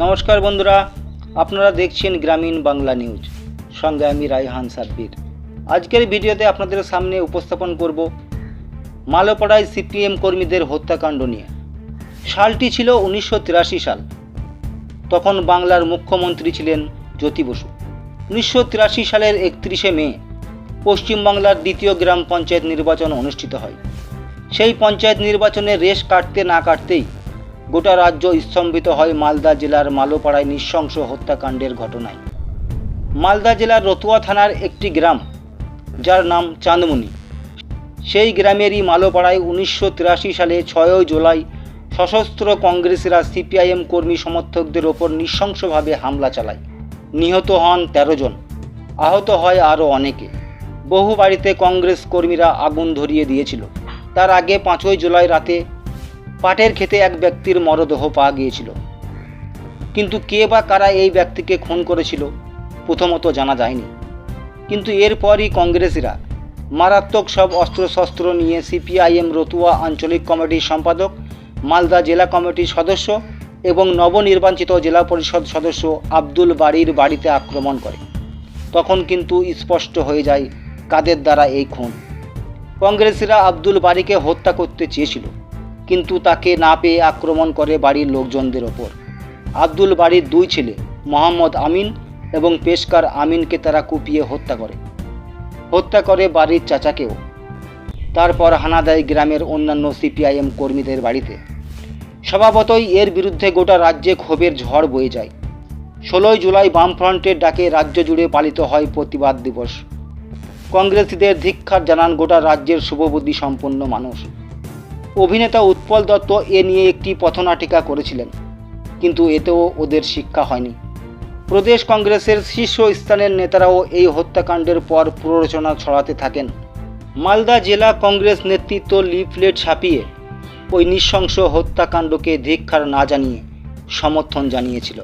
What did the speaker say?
নমস্কার বন্ধুরা, আপনারা দেখছেন গ্রামীণ বাংলা নিউজ। সঙ্গে আমি রায়হান সাব্বির। আজকের ভিডিওতে আপনাদের সামনে উপস্থাপন করব মালোপাড়ায় সিপিএম কর্মীদের হত্যাকাণ্ড নিয়ে। সালটি ছিল উনিশশো তিরাশি সাল। তখন বাংলার মুখ্যমন্ত্রী ছিলেন জ্যোতি বসু। উনিশশো তিরাশি সালের একত্রিশে মে, পশ্চিমবাংলার দ্বিতীয় গ্রাম পঞ্চায়েত নির্বাচন অনুষ্ঠিত হয়। সেই পঞ্চায়েত নির্বাচনে রেশ কাটতে না কাটতেই গোটা রাজ্য স্তম্ভিত হয় মালদা জেলার মালোপাড়ায় নৃশংস হত্যাকাণ্ডের ঘটনায়। মালদা জেলার রতুয়া থানার একটি গ্রাম, যার নাম চাঁদমণি। সেই গ্রামেরই মালোপাড়ায় উনিশশো তিরাশি সালে ছয়ই জুলাই সশস্ত্র কংগ্রেসিরা সিপিআইএম কর্মী সমর্থকদের ওপর নৃশংসভাবে হামলা চালায়। নিহত হন তেরো জন, আহত হয় আরও অনেকে। বহু বাড়িতে কংগ্রেস কর্মীরা আগুন ধরিয়ে দিয়েছিল। তার আগে পাঁচই জুলাই রাতে পাটের খেতে এক ব্যক্তির মরদেহ পাওয়া গিয়েছিল। কিন্তু কে বা কারা এই ব্যক্তিকে খুন করেছিল, প্রথমত জানা যায়নি। কিন্তু এরপরই কংগ্রেসিরা মারাত্মক সব অস্ত্রশস্ত্র নিয়ে সিপিআইএম রতুয়া আঞ্চলিক কমিটির সম্পাদক, মালদা জেলা কমিটির সদস্য এবং নবনির্বাচিত জেলা পরিষদ সদস্য আব্দুল বাড়ির বাড়িতে আক্রমণ করে। তখন কিন্তু স্পষ্ট হয়ে যায় কাদের দ্বারা এই খুন। কংগ্রেসিরা আব্দুল বাড়িকে হত্যা করতে চেয়েছিল। কিন্তু তাকে না পেয়ে আক্রমণ করে বাড়ির লোকজনদের ওপর। আব্দুল বাড়ির দুই ছেলে, মোহাম্মদ আমিন এবং পেশকার আমিনকে তারা কুপিয়ে হত্যা করে। হত্যা করে বাড়ির চাচাকেও। তারপর হানা দেয় গ্রামের অন্যান্য সিপিআইএম কর্মীদের বাড়িতে। স্বভাবতই এর বিরুদ্ধে গোটা রাজ্যে ক্ষোভের ঝড় বয়ে যায়। ষোলোই জুলাই বামফ্রন্টের ডাকে রাজ্য জুড়ে পালিত হয় প্রতিবাদ দিবস। কংগ্রেসীদের ধিক্ষার জানান গোটা রাজ্যের শুভবুদ্ধি সম্পন্ন মানুষ। অভিনেতা উৎপল দত্ত এ নিয়ে একটি পথনাটিকা করেছিলেন, কিন্তু এতেও ওদের শিক্ষা হয়নি। প্রদেশ কংগ্রেসের শীর্ষ স্থানের নেতারাও এই হত্যাকাণ্ডের পর প্ররোচনা ছড়াতে থাকেন। মালদা জেলা কংগ্রেস নেতৃত্ব লিফলেট ছাপিয়ে ওই নৃশংস হত্যাকাণ্ডকে ধিক্ষার না জানিয়ে সমর্থন জানিয়েছিল।